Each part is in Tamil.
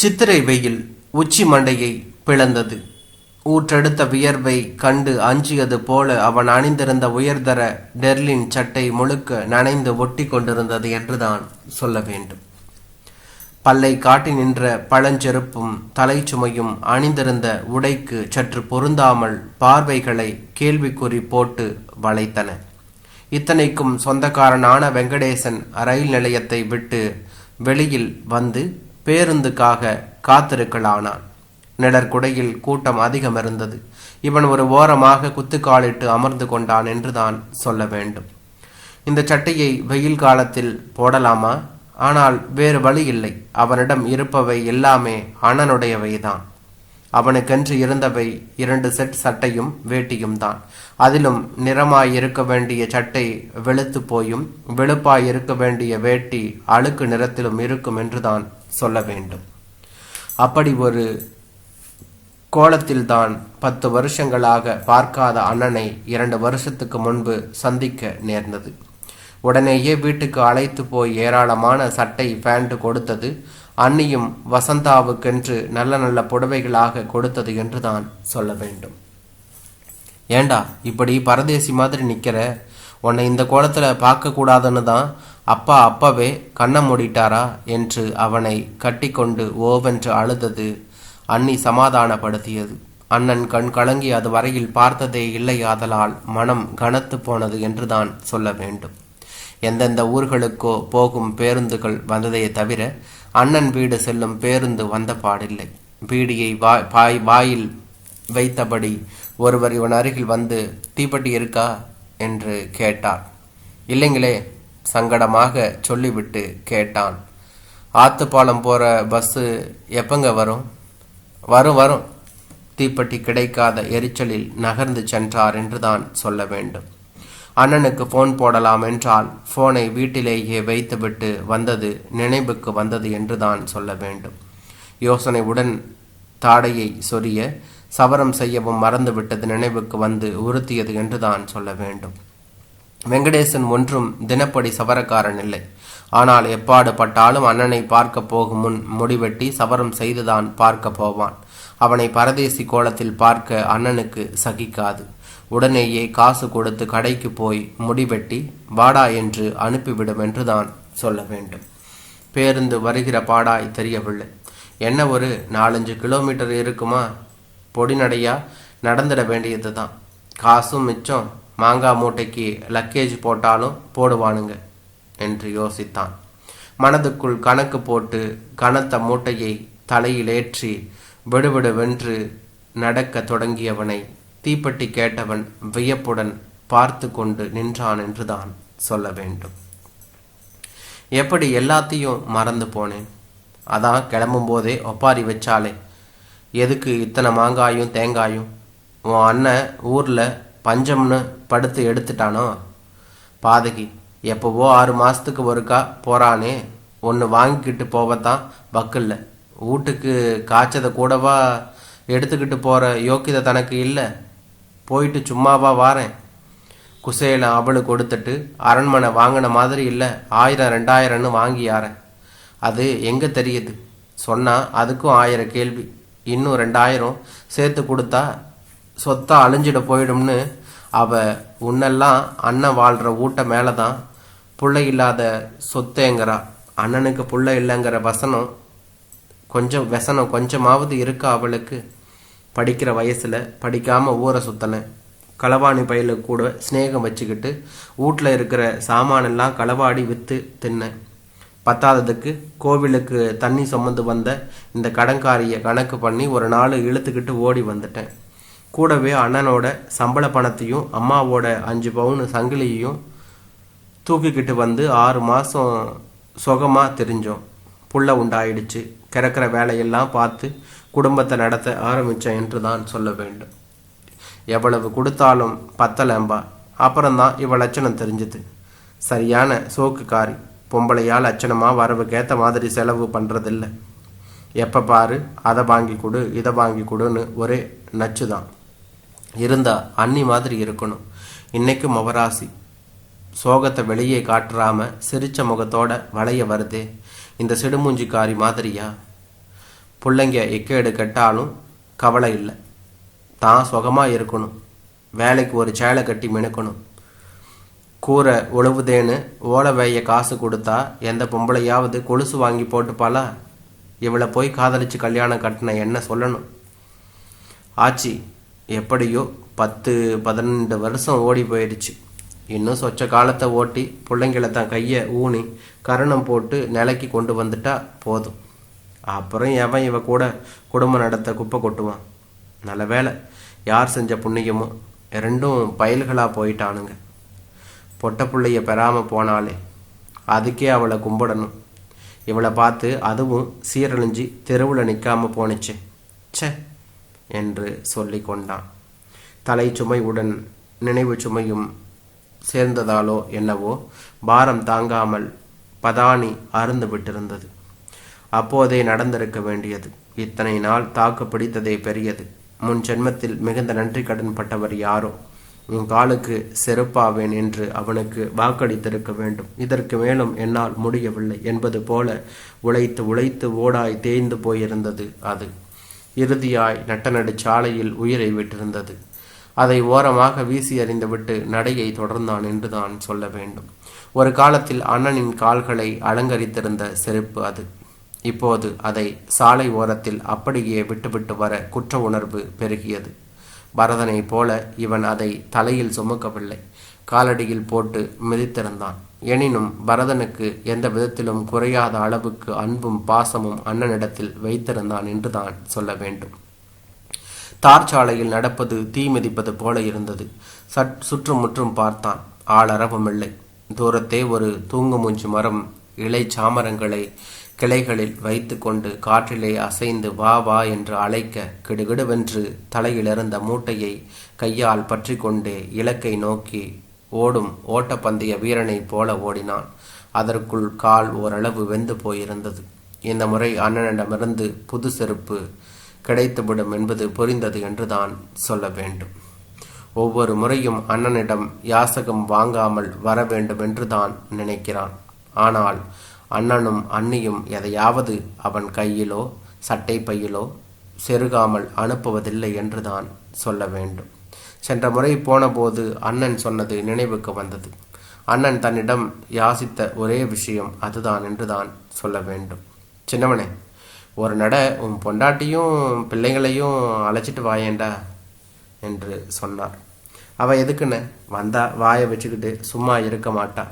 சித்திரை வெயில் உச்சி மண்டையை பிளந்தது. ஊற்றெடுத்த வியர்வை கண்டு அஞ்சியது போல அவன் அணிந்திருந்த உயர்தர டெர்லின் சட்டை முழுக்க நனைந்து ஒட்டி கொண்டிருந்தது என்றுதான் சொல்ல வேண்டும். பல்லை காட்டி நின்ற பழஞ்செருப்பும் தலைச்சுமையும் அணிந்திருந்த உடைக்கு சற்று பொருந்தாமல் பார்வைகளை கேள்விக்குறி போட்டு வளைத்தன. இத்தனைக்கும் சொந்தக்காரனான வெங்கடேசன் ரயில் நிலையத்தை விட்டு வெளியில் வந்து பேருந்துக்காக காத்திருக்கலானான். நிழற்குடையில் கூட்டம் அதிகம் இருந்தது இவன் ஒரு ஓரமாக குத்துக்காலிட்டு அமர்ந்து கொண்டான் என்றுதான் சொல்ல வேண்டும். இந்த சட்டையை வெயில் காலத்தில் போடலாமா? ஆனால் வேறு வழி இல்லை. அவனிடம் இருப்பவை எல்லாமே அண்ணனுடையவைதான். அவனுக்கென்று இருந்தவை இரண்டு செட் சட்டையும் வேட்டியும் தான். அதிலும் நிறமாய் இருக்க வேண்டிய சட்டை வெளுத்து போயும் வெளுப்பாய் இருக்க வேண்டிய வேட்டி அழுக்கு நிறத்திலும் இருக்கும் என்றுதான் சொல்ல வேண்டும். அப்படி ஒரு கோலத்தில்தான் பத்து வருஷங்களாக பார்க்காத அண்ணனை இரண்டு வருஷத்துக்கு முன்பு சந்திக்க நேர்ந்தது. உடனேயே வீட்டுக்கு அழைத்து போய் ஏராளமான சட்டை பேண்ட் கொடுத்தது. அன்னியும் வசந்தாவுக்கென்று நல்ல நல்ல புடவைகளாக கொடுத்தது என்று தான் சொல்ல வேண்டும். ஏண்டா இப்படி பரதேசி மாதிரி நிற்கிற உன்னை இந்த கோலத்துல பார்க்கக்கூடாதுன்னு தான் அப்பா அப்பவே கண்ணை மூடிட்டாரா? என்று அவனை கட்டிக்கொண்டு ஓவென்று அழுதது அன்னி சமாதானப்படுத்தியது. அண்ணன் கண் கலங்கி அது வரையில் பார்த்ததே இல்லையாதலால் மனம் கனத்து போனது என்றுதான் சொல்ல வேண்டும். எந்தெந்த ஊர்களுக்கோ போகும் பேருந்துகள் வந்ததே தவிர அண்ணன் வீடு செல்லும் பேருந்து வந்த பாடில்லை. பீடியை வாய் பாய் வாயில் வைத்தபடி ஒருவர் இவன் அருகில் வந்து தீப்பெட்டி இருக்கா? என்று கேட்டார். இல்லைங்களே சங்கடமாக சொல்லிவிட்டு கேட்டான். ஆத்துப்பாலம் போகிற பஸ்ஸு எப்பங்க வரும்? வரும் வரும். தீப்பெட்டி கிடைக்காத எரிச்சலில் நகர்ந்து சென்றார் என்றுதான் சொல்ல வேண்டும். அண்ணனுக்கு ஃபோன் போடலாம் என்றால் ஃபோனை வீட்டிலேயே வைத்துவிட்டு வந்தது நினைவுக்கு வந்தது என்றுதான் சொல்ல வேண்டும். யோசனையுடன் தாடையை சொரிய சவரம் செய்யவும் மறந்துவிட்டது நினைவுக்கு வந்து உறுத்தியது என்றுதான் சொல்ல வேண்டும். வெங்கடேசன் ஒன்றும் தினப்படி சவரக்காரன் இல்லை. ஆனால் எப்பாடு பட்டாலும் அண்ணனை பார்க்க போகும் முன் முடிவெட்டி சவரம் செய்துதான் பார்க்க போவான். அவனை பரதேசி கோலத்தில் பார்க்க அண்ணனுக்கு சகிக்காது. உடனேயே காசு கொடுத்து கடைக்கு போய் முடிவெட்டி வாடா என்று அனுப்பிவிடும் என்றுதான் சொல்ல வேண்டும். பேருந்து வருகிற பாடாய் தெரியவில்லை. என்ன ஒரு நாலஞ்சு கிலோமீட்டர் இருக்குமா? பொடிநடையா? நடந்துட வேண்டியது தான் காசும் மிச்சம். மாங்காய் மூட்டைக்கு லக்கேஜ் போட்டாலும் போடுவானுங்க என்று யோசித்தான். மனதுக்குள் கணக்கு போட்டு கனத்த மூட்டையை தலையில் ஏற்றி விடுவிடுவென்று நடக்க தொடங்கியவனை தீப்பெட்டி கேட்டவன் வியப்புடன் பார்த்து கொண்டு நின்றான் என்றுதான் சொல்ல வேண்டும். எப்படி எல்லாத்தையும் மறந்து போனேன்? அதான் கிளம்பும் போதே ஒப்பாரி வச்சாலே. எதுக்கு இத்தனை மாங்காயும் தேங்காயும்? உன் அண்ணன் ஊரில் பஞ்சம்னு படுத்து எடுத்துட்டானோ? பாதகி எப்போவோ ஆறு மாதத்துக்கு ஒருக்கா போகிறானே ஒன்று வாங்கிக்கிட்டு போவத்தான் வக்கில்ல. வீட்டுக்கு காய்ச்சதை கூடவா எடுத்துக்கிட்டு போகிற யோக்கியதை தனக்கு இல்லை. போயிட்டு சும்மாவா வாரேன். குசேல அவளு கொடுத்துட்டு அரண்மனை வாங்கின மாதிரி இல்லை. ஆயிரம் ரெண்டாயிரம்னு வாங்கி யாரேன்? அது எங்கே தெரியுது? சொன்னால் அதுக்கும் ஆயிரம் கேள்வி. இன்னும் ரெண்டாயிரம் சேர்த்து கொடுத்தா சொத்தா அழிஞ்சிட போயிடும்னு அவ உன்னெல்லாம் அண்ணன் வாழ்கிற ஊட்ட மேலே தான் புள்ள இல்லாத சொத்தேங்கிறா. அண்ணனுக்கு புள்ள இல்லைங்கிற வசனம் கொஞ்சம் வசனம் கொஞ்சமாவது இருக்கா அவளுக்கு? படிக்கிற வயசில் படிக்காமல் ஊரை சுத்தனை களவாணி பயில கூட ஸ்நேகம் வச்சுக்கிட்டு வீட்டில் இருக்கிற சாமானெல்லாம் களவாடி விற்று தின்னேன் பத்தாததுக்கு கோவிலுக்கு தண்ணி சுமந்து வந்த இந்த கடன்காரியை கணக்கு பண்ணி ஒரு நாள் இழுத்துக்கிட்டு ஓடி வந்துட்டேன். கூடவே அண்ணனோட சம்பள பணத்தையும் அம்மாவோட அஞ்சு பவுன் சங்கிலியையும் தூக்கிக்கிட்டு வந்து ஆறு மாதம் சுகமாக தெரிஞ்சோம். புள்ள உண்டாயிடுச்சு. கிறக்கிற வேலையெல்லாம் பார்த்து குடும்பத்தை நடத்த ஆரம்பித்தேன் என்று தான் சொல்ல வேண்டும். எவ்வளவு கொடுத்தாலும் பத்தலம்பா. அப்புறம்தான் இவ லட்சணம் தெரிஞ்சுது. சரியான சோக்குக்காரி. பொம்பளையா லட்சணமாக வரவுக்கேற்ற மாதிரி செலவு பண்ணுறதில்ல எப்போ பாரு அதை வாங்கி கொடு இதை வாங்கி கொடுன்னு ஒரே நச்சு தான் இருந்தால் அன்னி மாதிரி இருக்கணும். இன்றைக்கும் மவராசி சோகத்தை வெளியே காட்டுறாம சிரிச்ச முகத்தோட வளைய வருதே. இந்த சிடுமூஞ்சிக்காரி மாதிரியா? பிள்ளைங்க எக்கேடு கெட்டாலும் கவலை இல்லை. தான் சுகமாக இருக்கணும். வேலைக்கு ஒரு சேலை கட்டி மினுக்கணும். கூரை உழவுதேன்னு ஓலை வேய காசு கொடுத்தா எந்த பொம்பளையாவது கொலுசு வாங்கி போட்டுப்பாளா? இவளை போய் காதலிச்சு கல்யாணம் கட்டின என்ன சொல்லணும்? ஆச்சி எப்படியோ பத்து பதினெண்டு வருஷம் ஓடி போயிடுச்சு. இன்னும் சொச்ச காலத்தை ஓட்டி பிள்ளைங்கள தான் கையை ஊனி கரணம் போட்டு நிலைக்கு கொண்டு வந்துட்டா போதும். அப்புறம் எவன் இவ கூட குடும்பம் நடத்த குப்பை கொட்டுவான்? நல்ல வேலை யார் செஞ்ச புண்ணியமோ ரெண்டும் பயல்களாக போயிட்டானுங்க. பொட்ட பிள்ளைய பெறாமல் போனாலே அதுக்கே அவளை கும்பிடணும். இவளை பார்த்து அதுவும் சீரழிஞ்சு தெருவில் நிற்காம போனுச்சு ச்சே. என்று சொல்லி கொண்டான். தலை சுமையுடன் நினைவு சுமையும் சேர்ந்ததாலோ என்னவோ பாரம் தாங்காமல் பதானி அருந்து விட்டிருந்தது. அப்போதே நடந்திருக்க வேண்டியது. இத்தனை நாள் தாக்கு பிடித்ததே பெரியது. முன் ஜென்மத்தில் மிகுந்த நன்றி கடன் பட்டவர் யாரோ? உன் காலுக்கு செருப்பாவேன் என்று அவனுக்கு வாக்களித்திருக்க வேண்டும். இதற்கு மேலும் என்னால் முடியவில்லை என்பது போல உழைத்து உழைத்து ஓடாய் தேய்ந்து போயிருந்தது அது. இறுதியாய் நட்டநடு சாலையில் உயிரை விட்டிருந்தது. அதை ஓரமாக வீசி அறிந்துவிட்டு நடையை தொடர்ந்தான் என்றுதான் சொல்ல வேண்டும். ஒரு காலத்தில் அண்ணனின் கால்களை அலங்கரித்திருந்த செருப்பு அது. இப்போது அதை சாலை ஓரத்தில் அப்படியே விட்டுவிட்டு வர குற்ற உணர்வு பெருகியது. பரதனைப் போல இவன் அதை தலையில் சுமக்கவில்லை. காலடியில் போட்டு மிதித்திருந்தான். எனினும் பரதனுக்கு எந்த விதத்திலும் குறையாத அளவுக்கு அன்பும் பாசமும் அண்ணனிடத்தில் வைத்திருந்தான் என்றுதான் சொல்ல வேண்டும். தார் சாலையில் நடப்பது தீ மிதிப்பது போல இருந்தது. சற் சுற்றுமுற்றும் பார்த்தான். ஆளரவமில்லை தூரத்தே ஒரு தூங்குமூஞ்சி மரம் இலை சாமரங்களை கிளைகளில் வைத்து கொண்டு காற்றிலே அசைந்து வா வா என்று அழைக்க கிடுகிடுவென்று தலையிலிருந்த மூட்டையை கையால் பற்றி கொண்டே இலக்கை நோக்கி ஓடும் ஓட்டப்பந்தய வீரனைப் போல ஓடினான். அதற்குள் கால் ஓரளவு வெந்து போயிருந்தது. இந்த முறை அண்ணனிடமிருந்து புது செருப்பு கிடைத்துவிடும் என்பது புரிந்தது என்றுதான் சொல்ல வேண்டும். ஒவ்வொரு முறையும் அண்ணனிடம் யாசகம் வாங்காமல் வர வேண்டும் என்றுதான் நினைக்கிறான். ஆனால் அண்ணனும் அண்ணியும் எதையாவது அவன் கையிலோ சட்டை பையிலோ செருகாமல் அனுப்புவதில்லை என்றுதான் சொல்ல வேண்டும். சென்ற முறை போனபோது அண்ணன் சொன்னது நினைவுக்கு வந்தது. அண்ணன் தன்னிடம் யாசித்த ஒரே விஷயம் அதுதான் என்றுதான் சொல்ல வேண்டும். சின்னவனே ஒரு நட உன் பொண்டாட்டியும் பிள்ளைங்களையும் அழைச்சிட்டு வாயேண்டா என்று சொன்னார். அவ எதுக்குன்னு? வந்தா வாயை வச்சுக்கிட்டு சும்மா இருக்க மாட்டா.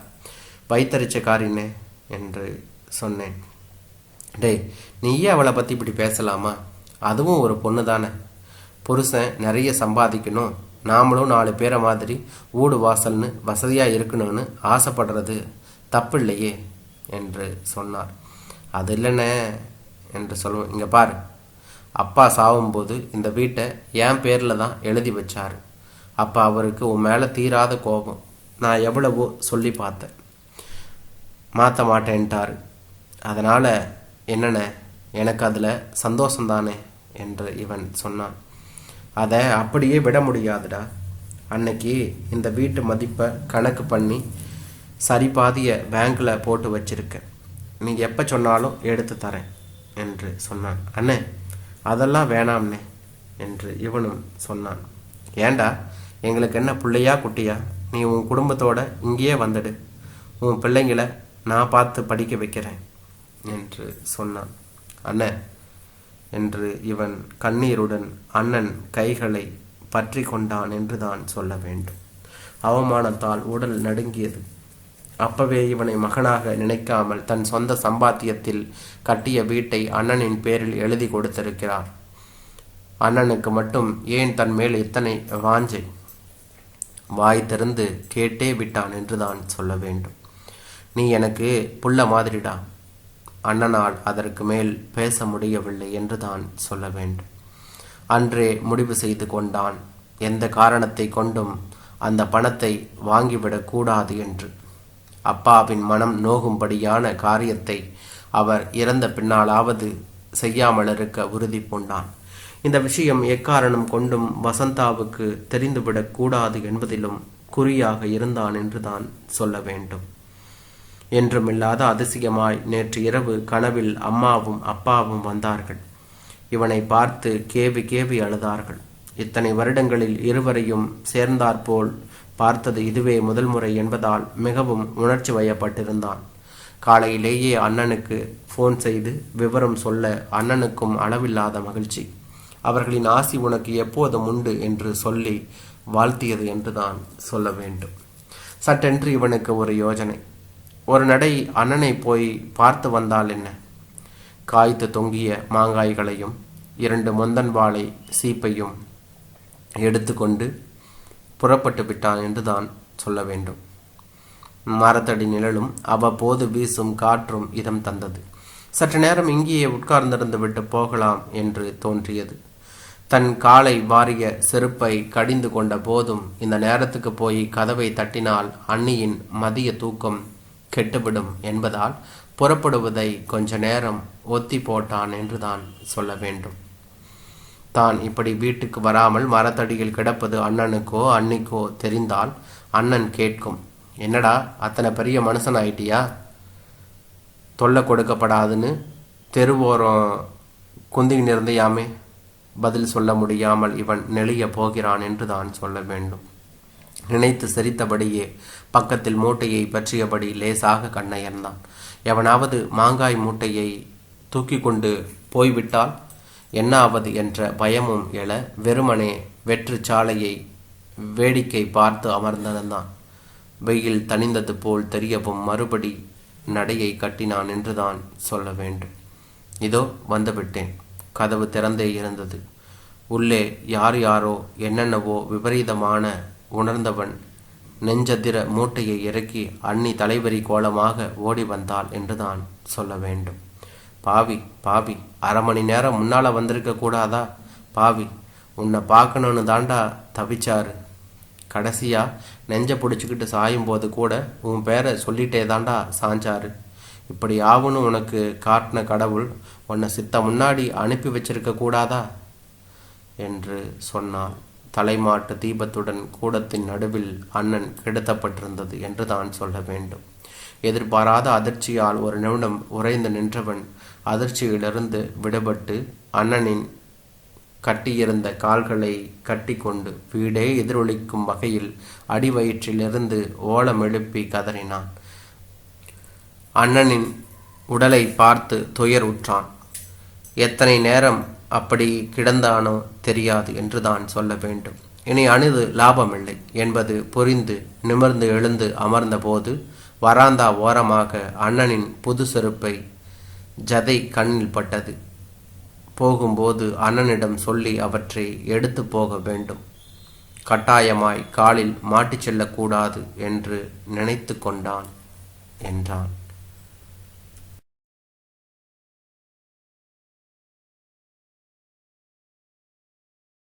வைத்தறிச்சக்காரின்னு என்று சொன்னேன். டேய் நீயே அவளை பற்றி இப்படி பேசலாமா? அதுவும் ஒரு பொண்ணு தானே புருஷன் நிறைய சம்பாதிக்கணும். நாமளும் நாலு பேரை மாதிரி ஊடு வாசல்னு வசதியாக இருக்கணும்னு ஆசைப்படுறது தப்பு இல்லையே என்று சொன்னார். அது இல்லைண்ணே என்று சொல்லுவோம். இங்கே பாரு. அப்பா சாகும்போது இந்த வீட்டை என் பேரில் தான் எழுதி வச்சார். அப்போ அவருக்கு உன் மேலே தீராத கோபம். நான் எவ்வளவோ சொல்லி பார்த்தேன். மாற்ற மாட்டேன்ட்டார். அதனால் என்னென்ன எனக்கு அதில் சந்தோஷந்தானே என்று இவன் சொன்னான். அதை அப்படியே விட முடியாதுடா. அன்னைக்கு இந்த வீட்டு மதிப்பை கணக்கு பண்ணி சரி பாதியை பேங்க்கில் போட்டு வச்சிருக்கேன். நீங்கள் எப்போ சொன்னாலும் எடுத்து தரேன் என்று சொன்னான். அண்ணே அதெல்லாம் வேணாம்னே என்று இவனும் சொன்னான். ஏண்டா எங்களுக்கு என்ன பிள்ளையா குட்டியா? நீ உன் குடும்பத்தோட இங்கேயே வந்துடு. உன் பிள்ளைங்கள நான் பார்த்து படிக்க வைக்கிறேன் என்று சொன்னான். அண்ணன் என்று இவன் கண்ணீருடன் அண்ணன் கைகளை பற்றி கொண்டான் என்று தான் சொல்ல வேண்டும். அவமானத்தால் உடல் நடுங்கியது. அப்பவே இவனை மகனாக நினைக்காமல் தன் சொந்த சம்பாத்தியத்தில் கட்டிய வீட்டை அண்ணனின் பேரில் எழுதி கொடுத்திருக்கிறார். அண்ணனுக்கு மட்டும் ஏன் தன் மேல் இத்தனை வாஞ்சை? வாய் திறந்து கேட்டே விட்டான் என்றுதான் சொல்ல வேண்டும். நீ எனக்கு புள்ள மாதிரிடா. அண்ணனால் அதற்கு மேல் பேச முடியவில்லை என்றுதான் சொல்ல வேண்டும். அன்றே முடிவு செய்து கொண்டான். எந்த காரணத்தை கொண்டும் அந்த பணத்தை வாங்கிவிடக் கூடாது என்று. அப்பாவின் மனம் நோகும்படியான காரியத்தை அவர் இறந்த பின்னாலாவது செய்யாமல் இருக்க உறுதி பூண்டான். இந்த விஷயம் எக்காரணம் கொண்டும் வசந்தாவுக்கு தெரிந்துவிடக் கூடாது என்பதிலும் குறியாக இருந்தான் என்றுதான் சொல்ல வேண்டும். என்றுமில்லாத அதிசயமாய் நேற்று இரவு கனவில் அம்மாவும் அப்பாவும் வந்தார்கள். இவனை பார்த்து கேவி கேவி அழுதார்கள். இத்தனை வருடங்களில் இருவரையும் சேர்ந்தாற்போல் பார்த்தது இதுவே முதல் முறை என்பதால் மிகவும் உணர்ச்சி வயப்பட்டிருந்தான். காலையிலேயே அண்ணனுக்கு ஃபோன் செய்து விவரம் சொல்ல அண்ணனுக்கும் அளவில்லாத மகிழ்ச்சி. அவர்களின் ஆசி உனக்கு எப்போதும் உண்டு என்று சொல்லி வாழ்த்தியது என்றுதான் சொல்ல வேண்டும். சட்டென்று இவனுக்கு ஒரு யோஜனை. ஒரு நடை அண்ணனை போய் பார்த்து வந்தால் என்ன? காய்த்து தொங்கிய மாங்காய்களையும் இரண்டு மொந்தன் வாழை சீப்பையும் எடுத்துக்கொண்டு புறப்பட்டு விட்டான் என்றுதான் சொல்ல வேண்டும். மரத்தடி நிழலும் அவ்வப்போது வீசும் காற்றும் இதம் தந்தது. சற்று நேரம் இங்கேயே உட்கார்ந்திருந்து விட்டு போகலாம் என்று தோன்றியது. தன் காலை வாரிய செருப்பை கடிந்து கொண்ட போதும் இந்த நேரத்துக்கு போய் கதவை தட்டினால் அன்னியின் மதிய தூக்கம் கெட்டுவிடும் என்பதால் புறப்படுவதை கொஞ்ச நேரம் ஒத்தி போட்டான் என்றுதான் சொல்ல வேண்டும். தான் இப்படி வீட்டுக்கு வராமல் மரத்தடியில் கிடப்பது அண்ணனுக்கோ அன்னிக்கோ தெரிந்தால் அண்ணன் கேட்கும் என்னடா அத்தனை பெரிய மனுஷன் ஆயிட்டியா தொல்லை கொடுக்கப்படாதுன்னு தெருவோரம் குந்திகின்னு இருந்தையாமே பதில் சொல்ல முடியாமல் இவன் நெளிய போகிறான் என்று தான் சொல்ல வேண்டும். நினைத்து சிரித்தபடியே பக்கத்தில் மூட்டையை பற்றியபடி லேசாக கண்ணயர்ந்தான். எவனாவது மாங்காய் மூட்டையை தூக்கி கொண்டு போய்விட்டால் என்ன ஆவது என்ற பயமும் எழ வெறுமனே வெற்று சாலையை வேடிக்கை பார்த்து அமர்ந்திருந்தான் வெயில் தணிந்தது போல் தெரியவும் மறுபடி நடையை கட்டினான் என்றுதான் சொல்ல வேண்டும். இதோ வந்துவிட்டேன். கதவு திறந்தே இருந்தது. உள்ளே யார் யாரோ என்னென்னவோ விபரீதமான உணர்ந்தவன் நெஞ்சதிர மூட்டையை இறக்கி அன்னி தலைவரி கோலமாக ஓடி வந்தாள் என்றுதான் சொல்ல வேண்டும். பாவி பாவி அரை மணி நேரம் முன்னால் வந்திருக்க கூடாதா? பாவி உன்னை பார்க்கணுன்னு தாண்டா தவிச்சாரு. கடைசியா நெஞ்ச பிடிச்சிக்கிட்டு சாயும் போது கூட உன் பேரை சொல்லிட்டே தாண்டா சாஞ்சாரு. இப்படி ஆகும்னு உனக்கு காட்டின கடவுள் உன்னை சித்த முன்னாடி அனுப்பி வச்சிருக்க கூடாதா? என்று சொன்னாள். தலைமாட்டு தீபத்துடன் கூடத்தின் நடுவில் அண்ணன் கிடத்தப்பட்டிருந்தது என்று தான் சொல்ல வேண்டும். எதிர்பாராத அதிர்ச்சியால் ஒரு நிமிடம் உறைந்து நின்றவன் அதிர்ச்சியிலிருந்து விடுபட்டு அண்ணனின் கட்டியிருந்த கால்களை கட்டிக்கொண்டு வீடே எதிரொலிக்கும் வகையில் அடிவயிற்றிலிருந்து ஓலம் எழுப்பி கதறினான். அண்ணனின் உடலை பார்த்து துயர் உற்றான். எத்தனை நேரம் அப்படி கிடந்தானோ தெரியாது என்று தான் சொல்ல வேண்டும். இனி அணுது லாபமில்லை. என்பது புரிந்து நிமிர்ந்து எழுந்து அமர்ந்தபோது வராந்தா ஓரமாக அண்ணனின் புது செருப்பை ஜதை கண்ணில் பட்டது. போகும்போது அண்ணனிடம் சொல்லி அவற்றை எடுத்து போக வேண்டும். கட்டாயமாய் காலில் மாட்டிச் செல்லக்கூடாது என்று நினைத்து கொண்டான் என்றான்.